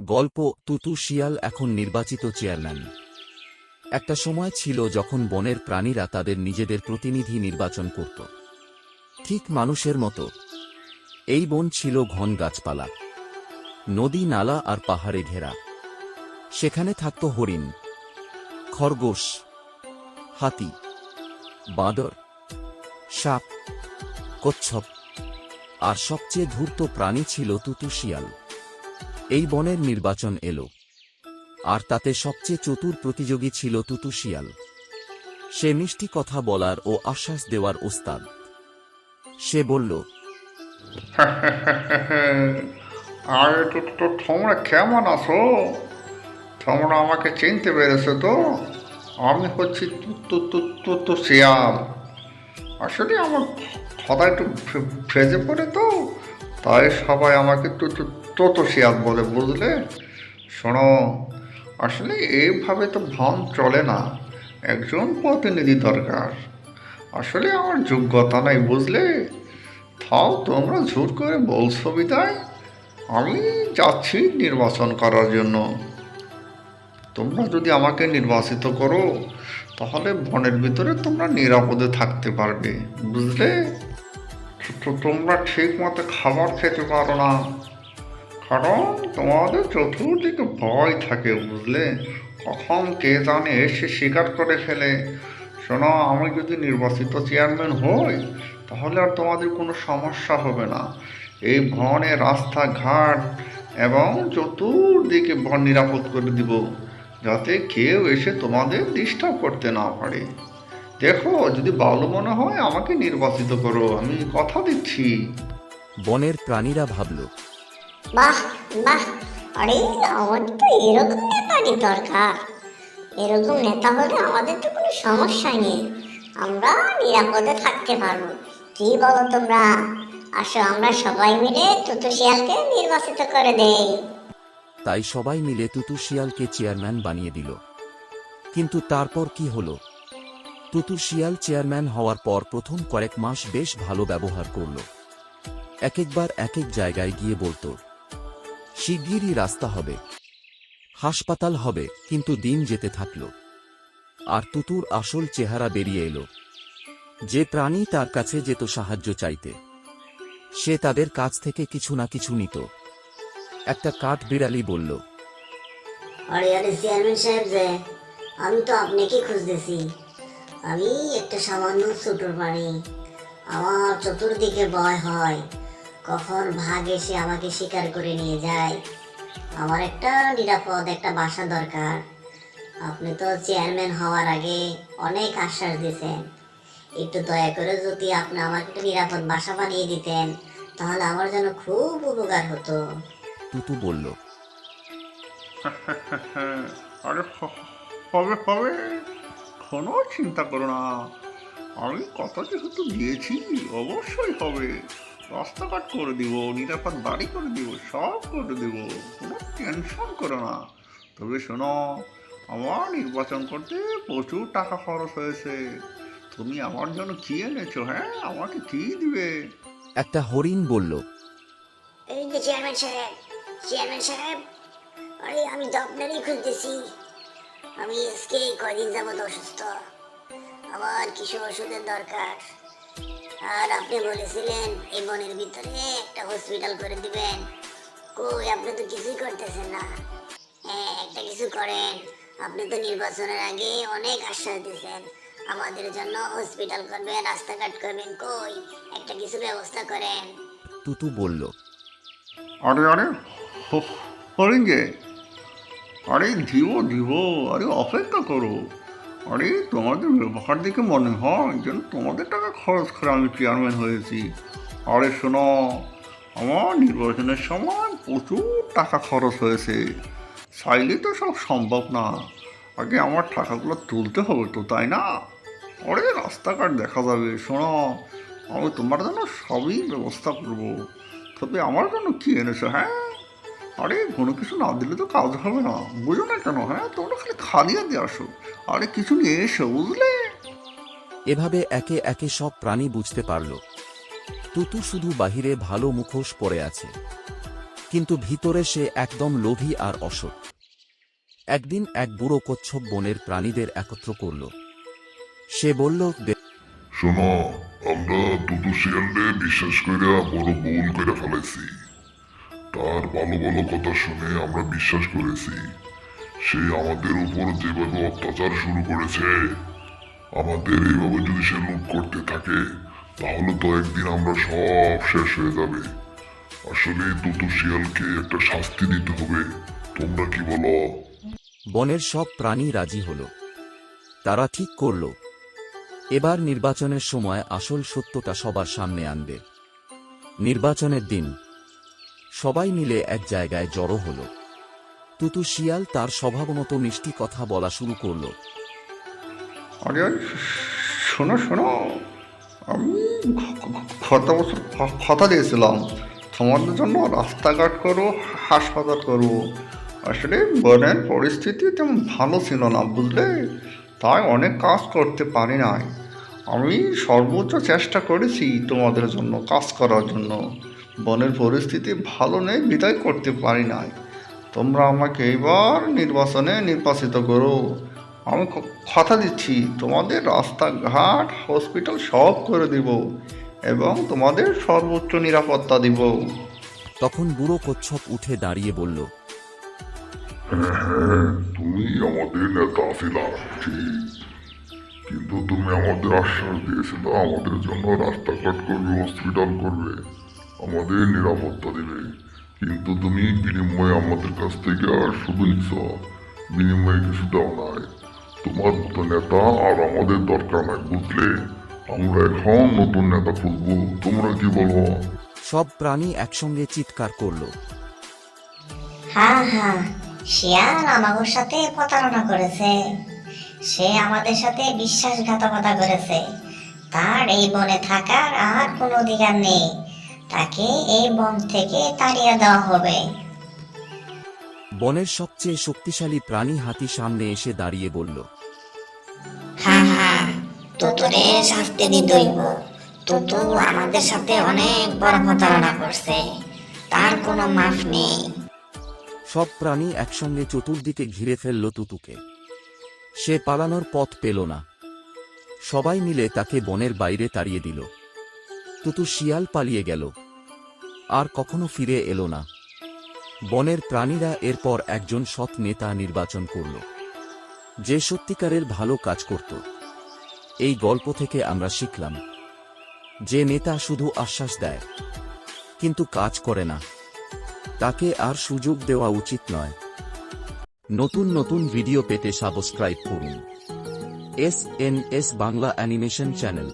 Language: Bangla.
গল্প তুতু শিয়াল এখন নির্বাচিত চেয়ারম্যান। একটা সময় ছিল যখন বনের প্রাণীরা তাদের নিজেদের প্রতিনিধি নির্বাচন করত। ঠিক মানুষের মতো। এই বন ছিল ঘন গাছপালা। নদী, নালা আর পাহাড়ে ঘেরা। সেখানে থাকত হরিণ, খরগোশ, হাতি, বাঁদর, সাপ, কচ্ছপ। আর সবচেয়ে ধূর্ত প্রাণী ছিল তুতু শিয়াল এই বনের নির্বাচন এলো। আর তাতে সবচেয়ে চতুর প্রতিযোগী ছিল তুতু শিয়াল সে মিষ্টি কথা বলার ও আশ্বাস দেওয়ার ওস্তাদ। সে বলল, আরে তো তোমরা কেমন আছো? তোমরা আমাকে চিনতে পেরেছ তো? আমি হচ্ছি তো শিয়াল আসলে আমার কথা একটু ফেজে পড়ে তো? তাই সবাই আমাকে তো তো তো তো বলে বুঝলে? শোনো, আসলে এইভাবে তো ভন চলে না। একজন প্রতিনিধি দরকার। আসলে আমার যোগ্যতা নাই বুঝলে? তাও তোমরা জোর করে বলছো বিদায়। আমি যাচ্ছি নির্বাচন করার জন্য। তোমরা যদি আমাকে নির্বাচিত করো, তাহলে বনের ভিতরে তোমরা নিরাপদে থাকতে পারবে, বুঝলে? তো তোমরা ঠিক মতো খাবার খেতে পারো না। কারণ তোমাদের চতুর্দিকে ভয় থাকে, বুঝলে? কখন কে জানে এসে শিকার করে ফেলে। শোনো, আমি যদি নির্বাচিত চেয়ারম্যান হই, তাহলে আর তোমাদের কোনো সমস্যা হবে না। এই বনে রাস্তাঘাট এবং চতুর্দিকে বন নিরাপদ করে দিব, যাতে কেউ এসে তোমাদের ডিস্টার্ব করতে না পারে। দেখো, যদি ভালো মনে হয়, আমাকে নির্বাচিত করো, আমি কথা দিচ্ছি। বনের প্রাণীরা ভাবল বাহ বাহ। আরে আমাদের তো এরকম নেতারই দরকার। এরকম নেতা হলে আমাদের তো কোনো সমস্যা নেই। আমরা নিরাপদে থাকতে পারব। কি বলো তোমরা? আসো, আমরা সবাই মিলে তুতু শিয়ালকে নির্বাচিত করে দেই। তাই সবাই মিলে তুতু শিয়ালকে চেয়ারম্যান বানিয়ে দিল। কিন্তু তারপর কি হলো? তুতু শিয়াল চেয়ারম্যান হওয়ার পর প্রথম কয়েক মাস বেশ ভালো ব্যবহার করল। এক একবার এক এক জায়গায় গিয়ে বলতো শিগগিরই রাস্তা হবে। হাসপাতাল হবে, কিন্তু দিন যেতে থাকল। আর তুতুর আসল চেহারা বেরিয়ে এলো। যে প্রাণী তার কাছে যেত সাহায্য চাইতে, সে তাদের কাছ থেকে কিছু না কিছু নিত। একটা কাঠ বিড়ালি বলল, আরে আমি তো আপনাকে খুঁজতেছি। আমি একটা সামান্য ছোটোর বাড়ি আমার চতুর্দিকে ভয় হয়। কখন ভাগ এসে আমাকে শিকার করে নিয়ে যায়। আমার একটা নিরাপদ একটা বাসা দরকার। আপনি তো চেয়ারম্যান হওয়ার আগে অনেক আশ্বাস দিয়েছেন। একটু দয়া করে যদি আপনি আমাকে একটা নিরাপদ বাসা বানিয়ে দিতেন তাহলে আমার জন্য খুব উপকার হতো। টুটু বলল আরে হবে হবে। কোনো চিন্তা করো না। আমি কথা যেহেতু দিয়েছি অবশ্যই হবে। রাস্তাঘাট করে দিব নিরাপদ বাড়ি করে দিব সব করে দিব। কোনো টেনশন করো না। তবে শোনো আমার নির্বাচন করতে প্রচুর টাকা খরচ হয়েছে। তুমি আমার জন্য কি এনেছো হ্যাঁ? আমাকে কি দিবে? একটা হরিণ বলল এই যে চেয়ারম্যান সাহেব চেয়ারম্যান সাহেব আরে আমি তো আপনারই খুঁজতেছি আমি আজকে কয়দিন যাবত অসুস্থ। আমার কিছু ওষুধের দরকার। আর আপনি বলেছিলেন এই বনের ভিতরে একটা হসপিটাল করে দিবেন। কই আপনি তো কিছুই করতেছেন না। হ্যাঁ একটা কিছু করেন। আপনি তো নির্বাচনের আগে অনেক আশ্বাস দিয়েছেন। আমাদের জন্য হসপিটাল করবেন রাস্তাঘাট করবেন। কই একটা কিছু ব্যবস্থা করেন। টুটু বলল আরে আরে হরিণ যে আরে দিব দিব আরে অপেক্ষা করো। আরে, তোমাদের ব্যবহার দেখে মনে হয় যেন তোমাদের টাকা খরচ করে আমি চেয়ারম্যান হয়েছি। আরে, শোনো, আমার নির্বাচনের সময় প্রচুর টাকা খরচ হয়েছে। চাইলে তো সব সম্ভব না। আগে আমার টাকাগুলো তুলতে হবে তো, তাই না? আরে রাস্তাঘাট দেখা যাবে। শোনো, আমি তোমার জন্য সবই ব্যবস্থা করব। তবে আমার জন্য কী এনেছো হ্যাঁ? আরে কোনো কিছু না দিলে তো কাজ হবে না। বুঝো না কেন হ্যাঁ? তোমরা খালি খালিয়া দিয়ে আসো। আরে কিছু নিয়ে এসো বুঝলে? এভাবে একে একে সব প্রাণী বুঝতে পারল। তুতু শুধু বাহিরে ভালো মুখোশ পরে আছে। কিন্তু ভিতরে সে একদম লোভী আর অসৎ। একদিন এক বুড়ো কচ্ছপ বনের প্রাণীদের একত্র করল। সে বলল "দে- শোনো আমরা দুটো শিয়ালকে বিশ্বাস করে বড় ভুল করে ফেলেছি তার ভালো ভালো কথা শুনে আমরা বিশ্বাস করেছি। সে আমাদের উপর যেভাবে অত্যাচার শুরু করেছে, আমাদের এইভাবে যদি সে লুট করতে থাকে, তাহলে তো একদিন আমরা সব শেষ হয়ে যাবে। আসলে দুটো শিয়ালকে একটা শাস্তি দিতে হবে। তোমরা কি বলো? বনের সব প্রাণী রাজি হল। তারা ঠিক করল। এবার নির্বাচনের সময় আসল সত্যটা সবার সামনে আনবে। নির্বাচনের দিন। সবাই মিলে এক জায়গায় জড়ো হল। তুতু শিয়াল তার স্বভাবমতো মিষ্টি কথা বলা শুরু করল। শোনো শোনো। আমি গত বছর কথা দিয়েছিলাম। তোমাদের জন্য রাস্তাঘাট করব, হাসপাতাল করব। আসলে বনের পরিস্থিতি তেমন ভালো ছিল না, বুঝলে? তাই অনেক কাজ করতে পারি নাই। আমি সর্বোচ্চ চেষ্টা করেছি তোমাদের জন্য, কাজ করার জন্য। বনের পরিস্থিতি ভালো নেই বিদায় করতে পারি নাই। তোমরা আমাকে এবার নির্বাচনে নির্বাচিত করো। আমি কথা দিচ্ছি তোমাদের রাস্তাঘাট হসপিটাল সব করে দিব এবং তোমাদের সর্বোচ্চ নিরাপত্তা দিব। তখন বুড়ো কচ্ছপ উঠে দাঁড়িয়ে বলল হ্যাঁ তুমি আমাদের নেতা ছিলা ঠিক কিন্তু তুমি আমাদের আশ্বাস দিয়েছিল আমাদের জন্য রাস্তাঘাট করবে হসপিটাল করবে। আমাদের নিরাপত্তা দিবে। কিন্তু তুমি বিনিময়ে আমাদের কাছ থেকে আর শুধু নিচ্ছ। বিনিময়ে কিছু দাও নাই। তোমার মতো নেতা আর আমাদের দরকার নাই বুঝলে? আমরা এখন নতুন নেতা খুঁজবো। তোমরা কি বলো? সব প্রাণী একসঙ্গে চিৎকার করল। হ্যাঁ হ্যাঁ শিয়াল আমাদের সাথে প্রতারণা করেছে। সে আমাদের সাথে বিশ্বাসঘাতকতা করেছে। তার এই বনে থাকার আর কোনো অধিকার নেই। তাকে এই বন থেকে তাড়িয়ে দেওয়া হবে। বনের সবচেয়ে শক্তিশালী প্রাণী হাতি সামনে এসে দাঁড়িয়ে বলল হ্যাঁ হ্যাঁ তুতুরে শাস্তি দিতইব তুতু আমাদের সাথে অনেক বড় প্রতারণা করছে। তার কোনো মাফ নেই। সব প্রাণী একসঙ্গে চতুর্দিকে ঘিরে ফেলল তুতুকে। সে পালানোর পথ পেল না। সবাই মিলে তাকে বনের বাইরে তাড়িয়ে দিল। তুতু শিয়াল পালিয়ে গেল। আর কখনো ফিরে এলো না। বনের প্রাণীরা এরপর একজন সৎ নেতা নির্বাচন করল। যে সত্যিকারের ভালো কাজ করত। এই গল্প থেকে আমরা শিখলাম, যে নেতা শুধু আশ্বাস দেয়, কিন্তু কাজ করে না। তাকে আর সুযোগ দেওয়া উচিত নয়। নতুন নতুন ভিডিও পেতে সাবস্ক্রাইব করুন। S N S Bangla animation channel.